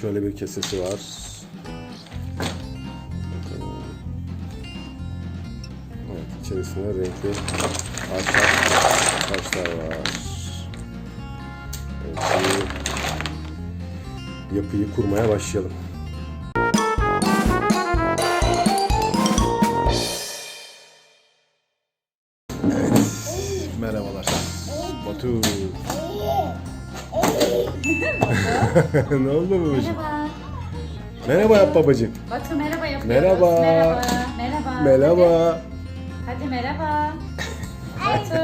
Şöyle bir kesesi var. Evet, içerisinde renkli ahşap taşlar var. Evet, yapıyı kurmaya başlayalım. Evet, merhabalar. Batu. ne oldu babacığım? Merhaba. Merhaba yap babacığım. Batu merhaba yapıyoruz. Merhaba. Merhaba. Merhaba. Merhaba. Hadi, hadi merhaba. Batu.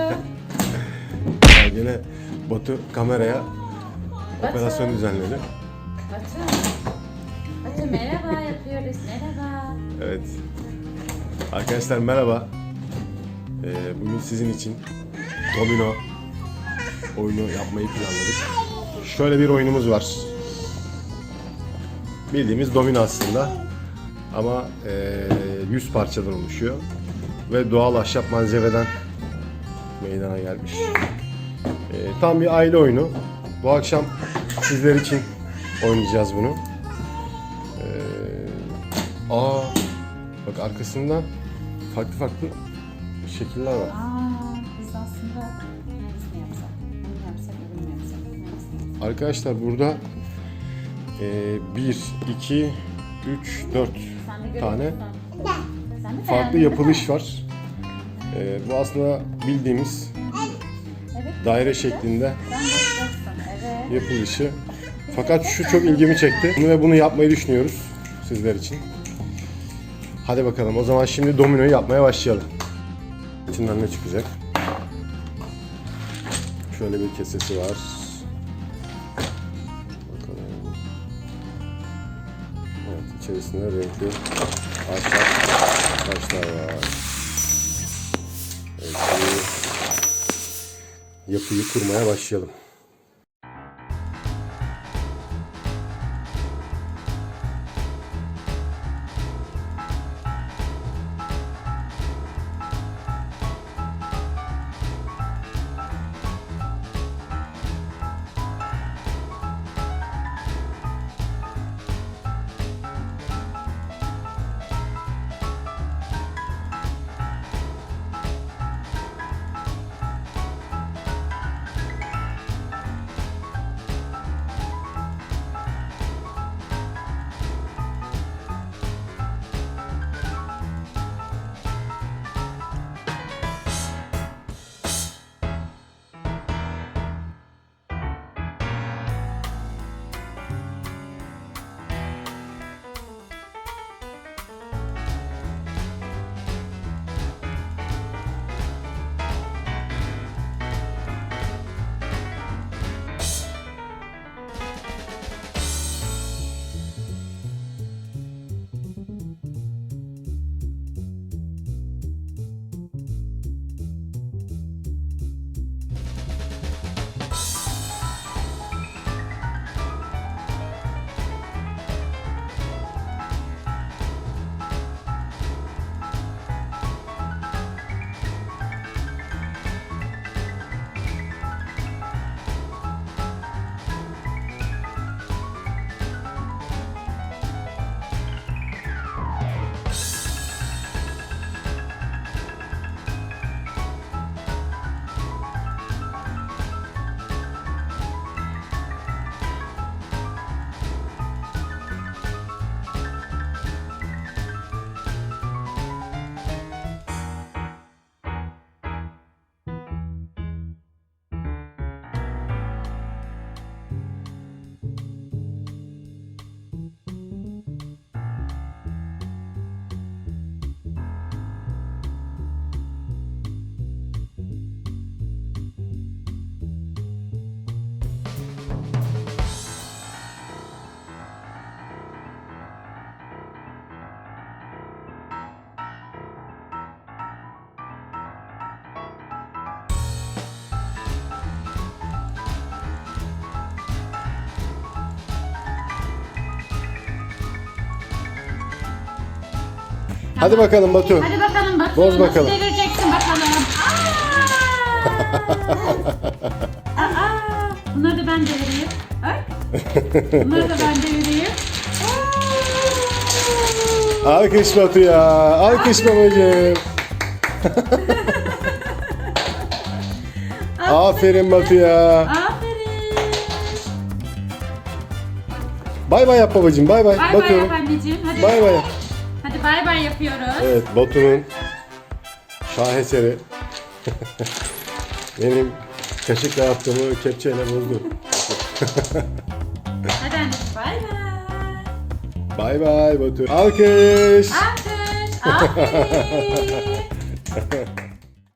Ya Batu kameraya Batu. operasyon düzenledi. Batu. Batu merhaba yapıyoruz. Merhaba. Evet. Arkadaşlar merhaba. Ee, bugün sizin için domino oyunu yapmayı planladık. Şöyle bir oyunumuz var. Bildiğimiz domino aslında. Ama ee, 100 parçadan oluşuyor. Ve doğal ahşap malzemeden meydana gelmiş. Ee, tam bir aile oyunu. Bu akşam sizler için oynayacağız bunu. Ee, aa, bak arkasında farklı farklı şekiller var. Aa, biz aslında biz ne yapsak? Bunu mu yapsak, bunu mu yapsak? Ne yapsak? Arkadaşlar burada 1, 2, 3, 4 Sen de görüyor tane farklı yapılış var. Ee, bu aslında bildiğimiz daire şeklinde yapılışı. Fakat şu çok ilgimi çekti. Bunu ve bunu yapmayı düşünüyoruz sizler için. Hadi bakalım o zaman şimdi dominoyu yapmaya başlayalım. İçinden ne çıkacak? Şöyle bir kesesi var. İçerisinde renkli ahşap taşlar var. Evet, yapıyı kurmaya başlayalım. Hadi bakalım Batu. Hadi bakalım Batu. Boz bakalım. Nasıl devireceksin bakalım. Aa! Aa! Bunları da ben devireyim. Bunları da ben devireyim. Alkış Batu'ya. Alkış babacığım. Aferin Batu'ya. Aferin. Bay bay yap babacığım. Bay bay. Bay bay Batu. yap anneciğim. Hadi. Bay bay yap. Hadi bay bay yapıyoruz. Evet Batu'nun şaheseri. Benim kaşıkla yaptığımı kepçeyle bozdu. Hadi anneciğim bay bay. Bay bay Batu. Alkış. Alkış. Aferin.